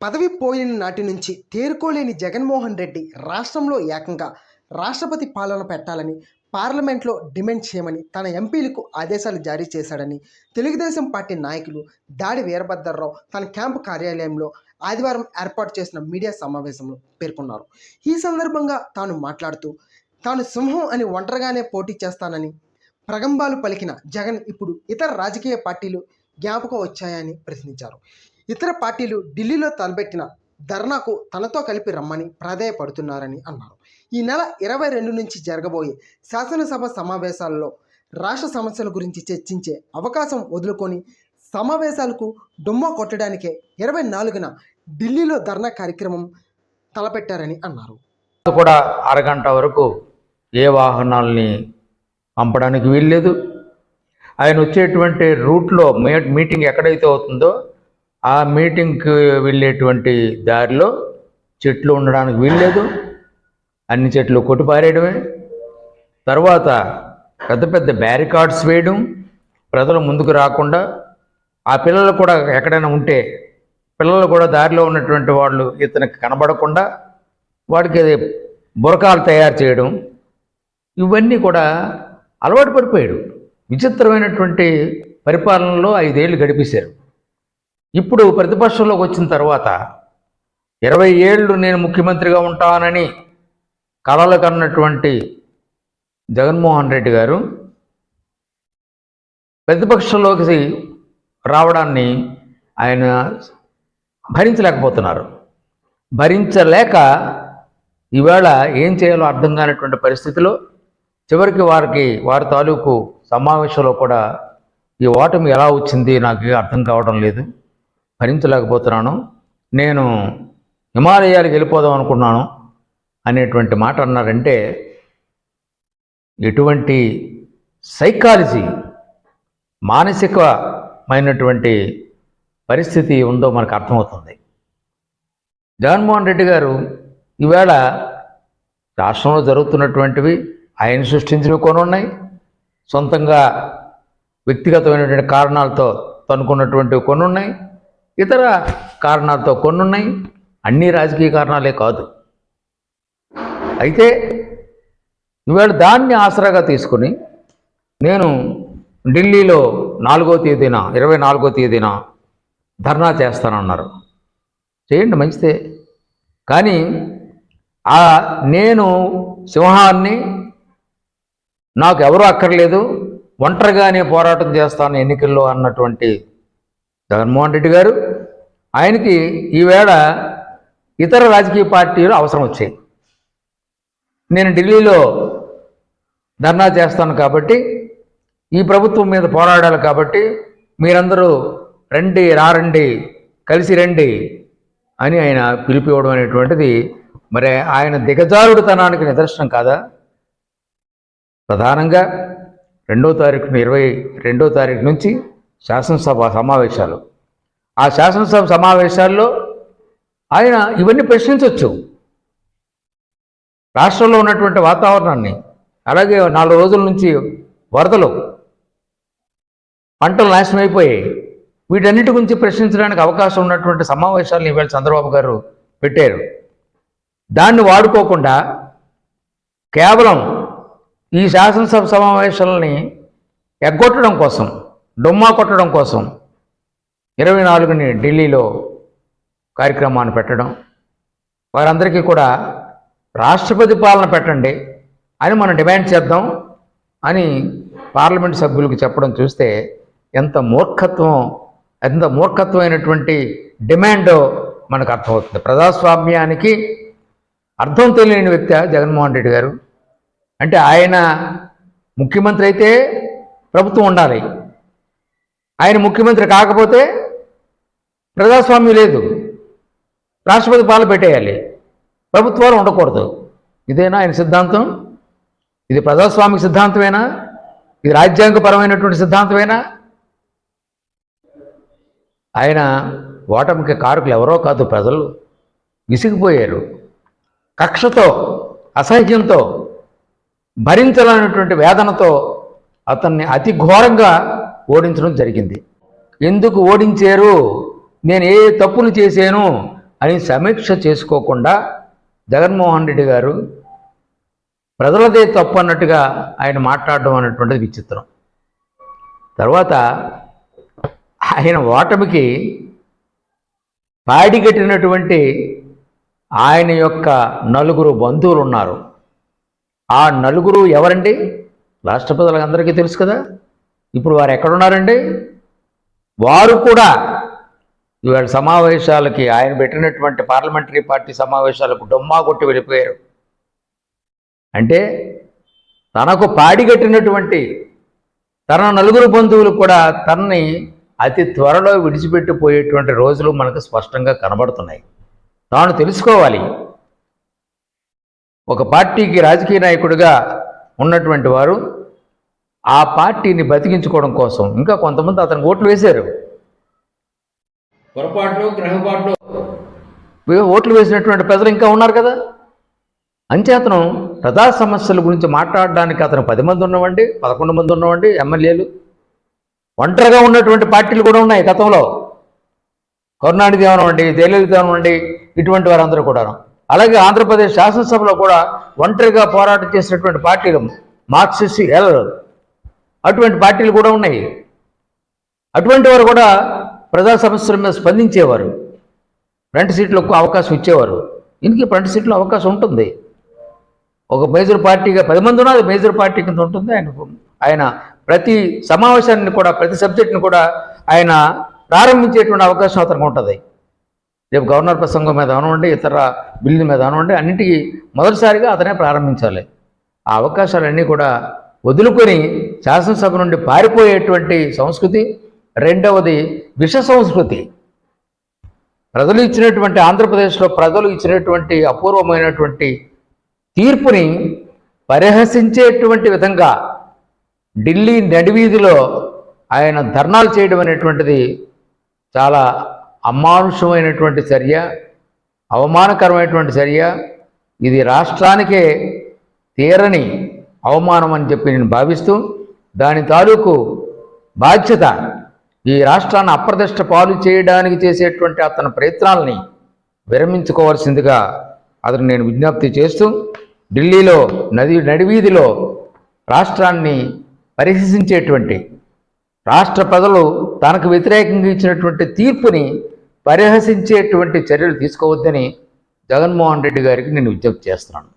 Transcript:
పదవి పోయిన నాటి నుంచి తేరుకోలేని జగన్మోహన్ రెడ్డి రాష్ట్రంలో ఏకంగా రాష్ట్రపతి పాలన పెట్టాలని పార్లమెంట్లో డిమాండ్ చేయమని తన ఎంపీలకు ఆదేశాలు జారీ చేశాడని తెలుగుదేశం పార్టీ నాయకులు దాడి వీరభద్రరావు తన క్యాంపు కార్యాలయంలో ఆదివారం ఏర్పాటు చేసిన మీడియా సమావేశంలో పేర్కొన్నారు. ఈ సందర్భంగా తాను మాట్లాడుతూ తాను సింహం అని ఒంటరిగానే పోటీ చేస్తానని ప్రగంభాలు పలికిన జగన్ ఇప్పుడు ఇతర రాజకీయ పార్టీలు జ్ఞాపకం వచ్చాయని ప్రశ్నించారు. ఇతర పార్టీలు ఢిల్లీలో తలపెట్టిన ధర్నాకు తనతో కలిపి రమ్మని ప్రాధాయపడుతున్నారని అన్నారు. ఈ నెల ఇరవై రెండు నుంచి జరగబోయే శాసనసభ సమావేశాల్లో రాష్ట్ర సమస్యల గురించి చర్చించే అవకాశం వదులుకొని సమావేశాలకు డుమ్మా కొట్టడానికే ఇరవై నాలుగున ఢిల్లీలో ధర్నా కార్యక్రమం తలపెట్టారని అన్నారు. కూడా అరగంట వరకు ఏ వాహనాల్ని పంపడానికి వీల్లేదు. ఆయన వచ్చేటువంటి రూట్లో మీటింగ్ ఎక్కడైతే అవుతుందో ఆ మీటింగ్కి వెళ్ళేటువంటి దారిలో చెట్లు ఉండడానికి వీల్లేదు. అన్ని చెట్లు కొట్టిపారేయడమే. తర్వాత పెద్ద పెద్ద బ్యారికాడ్స్ వేయడం ప్రజలు ముందుకు రాకుండా ఆ పిల్లలు కూడా ఎక్కడైనా ఉంటే పిల్లలు కూడా దారిలో ఉన్నటువంటి వాళ్ళు ఇతనికి కనబడకుండా వాడికి అది బురకాలు తయారు చేయడం ఇవన్నీ కూడా అలవాటు పడిపోయాడు. విచిత్రమైనటువంటి పరిపాలనలో ఐదేళ్ళు గడిపేశారు. ఇప్పుడు ప్రతిపక్షంలోకి వచ్చిన తర్వాత ఇరవై ఏళ్ళు నేను ముఖ్యమంత్రిగా ఉంటానని కళలు కన్నటువంటి జగన్మోహన్ రెడ్డి గారు ప్రతిపక్షంలోకి రావడాన్ని ఆయన భరించలేకపోతున్నారు. భరించలేక ఈవేళ ఏం చేయాలో అర్థం కానటువంటి పరిస్థితిలో చివరికి వారికి వారి తాలూకు సమావేశంలో కూడా ఈ ఓటమి ఎలా వచ్చింది నాకు అర్థం కావడం లేదు. భరించలేకపోతున్నాను. నేను హిమాలయాలకు వెళ్ళిపోదాం అనుకున్నాను. అనేటువంటి మాట అన్నారంటే ఎటువంటి సైకాలజీ మానసికమైనటువంటి పరిస్థితి ఉందో మనకు అర్థమవుతుంది. జగన్మోహన్ రెడ్డి గారు ఈవేళ రాష్ట్రంలో జరుగుతున్నటువంటివి ఆయన సృష్టించినవి కొన్ని ఉన్నాయి. సొంతంగా వ్యక్తిగతమైనటువంటి కారణాలతో తనుకున్నటువంటివి కొన్ని ఉన్నాయి. ఇతర కారణాలతో కొన్ని ఉన్నాయి. అన్ని రాజకీయ కారణాలే కాదు. అయితే ఈవేళ దాన్ని ఆసరాగా తీసుకుని నేను ఢిల్లీలో నాలుగో తేదీన ఇరవై నాలుగో తేదీన ధర్నా చేస్తానన్నారు. చేయండి మంచిదే. కానీ ఆ నేను సింహాన్ని నాకు ఎవరూ అక్కర్లేదు ఒంటరిగానే పోరాటం చేస్తాను ఎన్నికల్లో అన్నటువంటి జగన్మోహన్ రెడ్డి గారు. ఆయనకి ఈవేళ ఇతర రాజకీయ పార్టీలు అవసరం వచ్చాయి. నేను ఢిల్లీలో ధర్నా చేస్తాను కాబట్టి ఈ ప్రభుత్వం మీద పోరాడాలి కాబట్టి మీరందరూ రండి రారండి కలిసి రండి అని ఆయన పిలిపివ్వడం అనేటువంటిది మరి ఆయన దిగజారుడుతనానికి నిదర్శనం కాదా? ప్రధానంగా రెండో తారీఖున ఇరవై రెండో తారీఖు నుంచి శాసనసభ సమావేశాలు. ఆ శాసనసభ సమావేశాల్లో ఆయన ఇవన్నీ ప్రశ్నించవచ్చు రాష్ట్రంలో ఉన్నటువంటి వాతావరణాన్ని అలాగే నాలుగు రోజుల నుంచి వరదలు పంటలు నాశనం అయిపోయాయి వీటన్నిటి గురించి ప్రశ్నించడానికి అవకాశం ఉన్నటువంటి సమావేశాలను ఈవేళ చంద్రబాబు గారు పెట్టారు. దాన్ని వాడుకోకుండా కేవలం ఈ శాసనసభ సమావేశాలని ఎగ్గొట్టడం కోసం డొమ్మా కొట్టడం కోసం ఇరవై నాలుగుని ఢిల్లీలో కార్యక్రమాన్ని పెట్టడం వారందరికీ కూడా రాష్ట్రపతి పాలన పెట్టండి అని మనం డిమాండ్ చేద్దాం అని పార్లమెంట్ సభ్యులకు చెప్పడం చూస్తే ఎంత మూర్ఖత్వం ఎంత మూర్ఖత్వమైనటువంటి డిమాండ్ మనకు అర్థమవుతుంది. ప్రజాస్వామ్యానికి అర్థం తెలియని వ్యక్తి జగన్మోహన్ రెడ్డి గారు. అంటే ఆయన ముఖ్యమంత్రి అయితే ప్రభుత్వం ఉండాలి. ఆయన ముఖ్యమంత్రి కాకపోతే ప్రజాస్వామ్యం లేదు. రాష్ట్రపతి పాలన పెట్టేయాలి. ప్రభుత్వాలు ఉండకూడదు. ఇదేనా ఆయన సిద్ధాంతం? ఇది ప్రజాస్వామిక సిద్ధాంతమేనా? ఇది రాజ్యాంగపరమైనటువంటి సిద్ధాంతమేనా? ఆయన ఓటమికి కారకులు ఎవరో కాదు ప్రజలు విసిగిపోయారు. కక్షతో అసహ్యంతో భరించలేనటువంటి వేదనతో అతన్ని అతి ఘోరంగా ఓడించడం జరిగింది. ఎందుకు ఓడించారు? నేను ఏ తప్పులు చేశాను అని సమీక్ష చేసుకోకుండా జగన్మోహన్ రెడ్డి గారు ప్రజలదే తప్పు అన్నట్టుగా ఆయన మాట్లాడడం అనేటువంటిది విచిత్రం. తర్వాత ఆయన ఓటమికి పాడిగట్టినటువంటి ఆయన యొక్క నలుగురు బంధువులు ఉన్నారు. ఆ నలుగురు ఎవరండి? రాష్ట్ర ప్రజలందరికీ తెలుసు కదా. ఇప్పుడు వారు ఎక్కడున్నారండి? వారు కూడా ఇవాళ సమావేశాలకి ఆయన పెట్టినటువంటి పార్లమెంటరీ పార్టీ సమావేశాలకు డొమ్మా కొట్టి వెళ్ళిపోయారు. అంటే తనకు పాడిగట్టినటువంటి తన నలుగురు బంధువులు కూడా తనని అతి త్వరలో విడిచిపెట్టిపోయేటువంటి రోజులు మనకు స్పష్టంగా కనబడుతున్నాయి. తాను తెలుసుకోవాలి. ఒక పార్టీకి రాజకీయ నాయకుడిగా ఉన్నటువంటి వారు ఆ పార్టీని బతికించుకోవడం కోసం ఇంకా కొంతమంది అతనికి ఓట్లు వేశారు. పొరపాట్లు గ్రహపాట్లు. ఓట్లు వేసినటువంటి ప్రజలు ఇంకా ఉన్నారు కదా? అంచేతను ప్రజా సమస్యల గురించి మాట్లాడడానికి అతను పది మంది ఉన్నవండి పదకొండు మంది ఉన్నవండి ఎమ్మెల్యేలు. ఒంటరిగా ఉన్నటువంటి పార్టీలు కూడా ఉన్నాయి గతంలో. కరుణానిధి అవనివ్వండి జయలలిత అవనివ్వండి ఇటువంటి వారందరూ కూడా అలాగే ఆంధ్రప్రదేశ్ శాసనసభలో కూడా ఒంటరిగా పోరాటం చేసినటువంటి పార్టీలు మార్క్సిస్ట్ ఎల్. అటువంటి పార్టీలు కూడా ఉన్నాయి. అటువంటి వారు కూడా ప్రజా సమస్యల మీద స్పందించేవారు. ఫ్రంట్ సీట్లకు అవకాశం ఇచ్చేవారు. ఇందుకే ఫ్రంట్ సీట్లో అవకాశం ఉంటుంది. ఒక మేజర్ పార్టీగా పది మంది ఉన్నా మేజర్ పార్టీ కింద ఉంటుంది. ఆయన ఆయన ప్రతి సమావేశాన్ని కూడా ప్రతి సబ్జెక్టుని కూడా ఆయన ప్రారంభించేటువంటి అవకాశం అతనికి ఉంటుంది. రేపు గవర్నర్ ప్రసంగం మీద అనవండి ఇతర బిల్లు మీద అనవండి అన్నిటికీ మొదటిసారిగా అతనే ప్రారంభించాలి. ఆ అవకాశాలన్నీ కూడా వదులుకొని శాసనసభ నుండి పారిపోయేటువంటి సంస్కృతి రెండవది విష సంస్కృతి. ప్రజలు ఇచ్చినటువంటి ఆంధ్రప్రదేశ్లో ప్రజలు ఇచ్చినటువంటి అపూర్వమైనటువంటి తీర్పుని పరిహసించేటువంటి విధంగా ఢిల్లీ నడివీధిలో ఆయన ధర్నాలు చేయడం అనేటువంటిది చాలా అమానుషమైనటువంటి చర్య అవమానకరమైనటువంటి చర్య. ఇది రాష్ట్రానికే తీరని అవమానం అని చెప్పి నేను భావిస్తూ దాని తాలూకు బాధ్యత ఈ రాష్ట్రాన్ని అప్రదిష్ట పాలు చేయడానికి చేసేటువంటి అతని ప్రయత్నాలని విరమించుకోవాల్సిందిగా అతను నేను విజ్ఞప్తి చేస్తూ ఢిల్లీలో నది నడివీధిలో రాష్ట్రాన్ని పరిహసించేటువంటి రాష్ట్ర ప్రజలు తనకు వ్యతిరేకంగా ఇచ్చినటువంటి తీర్పుని పరిహసించేటువంటి చర్యలు తీసుకోవద్దని జగన్మోహన్ రెడ్డి గారికి నేను విజ్ఞప్తి చేస్తున్నాను.